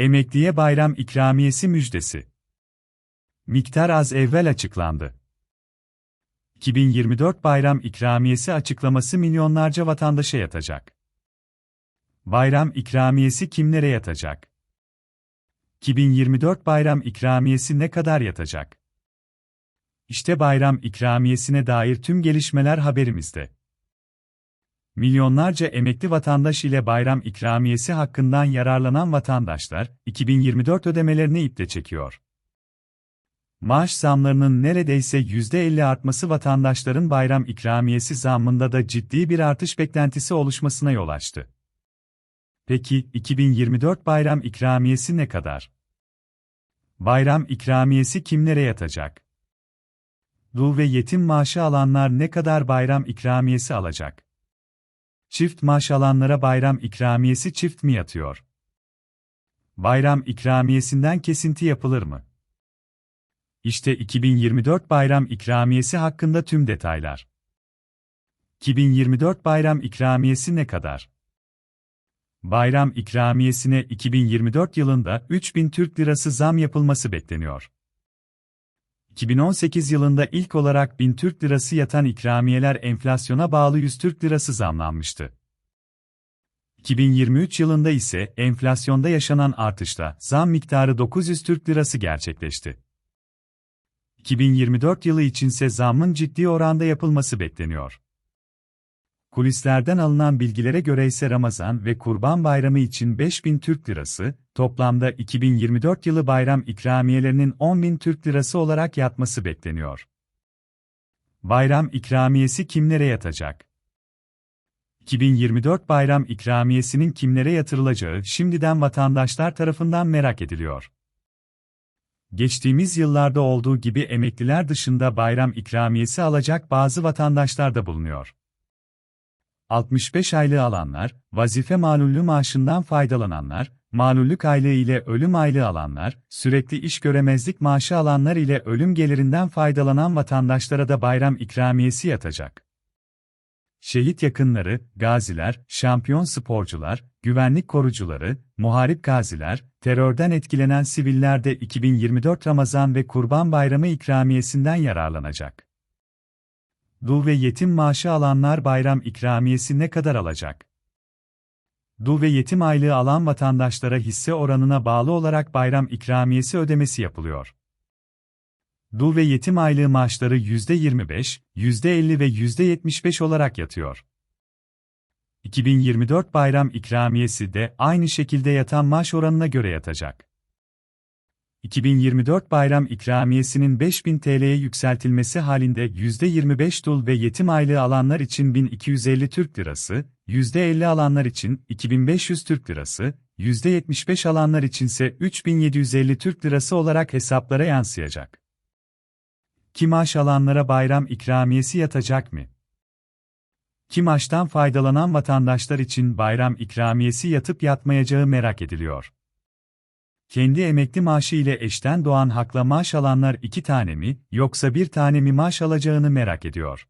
Emekliye bayram ikramiyesi müjdesi. Miktar az evvel açıklandı. 2024 bayram ikramiyesi açıklaması milyonlarca vatandaşa yatacak. Bayram ikramiyesi kimlere yatacak? 2024 bayram ikramiyesi ne kadar yatacak? İşte bayram ikramiyesine dair tüm gelişmeler haberimizde. Milyonlarca emekli vatandaş ile bayram ikramiyesi hakkından yararlanan vatandaşlar, 2024 ödemelerini iple çekiyor. Maaş zamlarının neredeyse %50 artması vatandaşların bayram ikramiyesi zammında da ciddi bir artış beklentisi oluşmasına yol açtı. Peki 2024 bayram ikramiyesi ne kadar? Bayram ikramiyesi kimlere yatacak? Dul ve yetim maaşı alanlar ne kadar bayram ikramiyesi alacak? Çift maaş alanlara bayram ikramiyesi çift mi yatıyor? Bayram ikramiyesinden kesinti yapılır mı? İşte 2024 bayram ikramiyesi hakkında tüm detaylar. 2024 bayram ikramiyesi ne kadar? Bayram ikramiyesine 2024 yılında 3000 Türk Lirası zam yapılması bekleniyor. 2018 yılında ilk olarak 1000 Türk Lirası yatan ikramiyeler enflasyona bağlı 100 Türk Lirası zamlanmıştı. 2023 yılında ise enflasyonda yaşanan artışla zam miktarı 900 Türk Lirası gerçekleşti. 2024 yılı içinse zammın ciddi oranda yapılması bekleniyor. Kulislerden alınan bilgilere göre ise Ramazan ve Kurban Bayramı için 5000 Türk Lirası, toplamda 2024 yılı bayram ikramiyelerinin 10.000 Türk Lirası olarak yatması bekleniyor. Bayram ikramiyesi kimlere yatacak? 2024 bayram ikramiyesinin kimlere yatırılacağı şimdiden vatandaşlar tarafından merak ediliyor. Geçtiğimiz yıllarda olduğu gibi emekliler dışında bayram ikramiyesi alacak bazı vatandaşlar da bulunuyor. 65 aylığı alanlar, vazife malullü maaşından faydalananlar, malullük aylığı ile ölüm aylığı alanlar, sürekli iş göremezlik maaşı alanlar ile ölüm gelirinden faydalanan vatandaşlara da bayram ikramiyesi yatacak. Şehit yakınları, gaziler, şampiyon sporcular, güvenlik korucuları, muharip gaziler, terörden etkilenen siviller de 2024 Ramazan ve Kurban Bayramı ikramiyesinden yararlanacak. Dul ve yetim maaşı alanlar bayram ikramiyesi ne kadar alacak? Dul ve yetim aylığı alan vatandaşlara hisse oranına bağlı olarak bayram ikramiyesi ödemesi yapılıyor. Dul ve yetim aylığı maaşları %25, %50 ve %75 olarak yatıyor. 2024 bayram ikramiyesi de aynı şekilde yatan maaş oranına göre yatacak. 2024 bayram ikramiyesinin 5000 TL'ye yükseltilmesi halinde %25 dul ve yetim aylığı alanlar için 1250 Türk Lirası, %50 alanlar için 2500 Türk Lirası, %75 alanlar içinse 3750 Türk Lirası olarak hesaplara yansıyacak. Kim maaş alanlara bayram ikramiyesi yatacak mı? Kim maaştan faydalanan vatandaşlar için bayram ikramiyesi yatıp yatmayacağı merak ediliyor. Kendi emekli maaşı ile eşten doğan hakla maaş alanlar iki tane mi, yoksa bir tane mi maaş alacağını merak ediyor.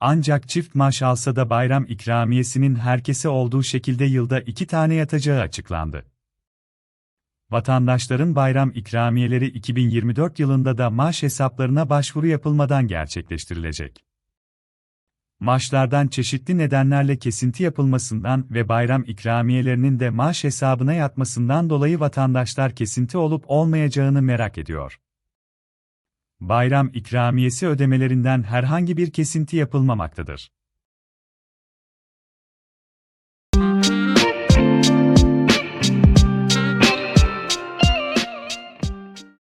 Ancak çift maaş alsa da bayram ikramiyesinin herkese olduğu şekilde yılda iki tane yatacağı açıklandı. Vatandaşların bayram ikramiyeleri 2024 yılında da maaş hesaplarına başvuru yapılmadan gerçekleştirilecek. Maaşlardan çeşitli nedenlerle kesinti yapılmasından ve bayram ikramiyelerinin de maaş hesabına yatmasından dolayı vatandaşlar kesinti olup olmayacağını merak ediyor. Bayram ikramiyesi ödemelerinden herhangi bir kesinti yapılmamaktadır.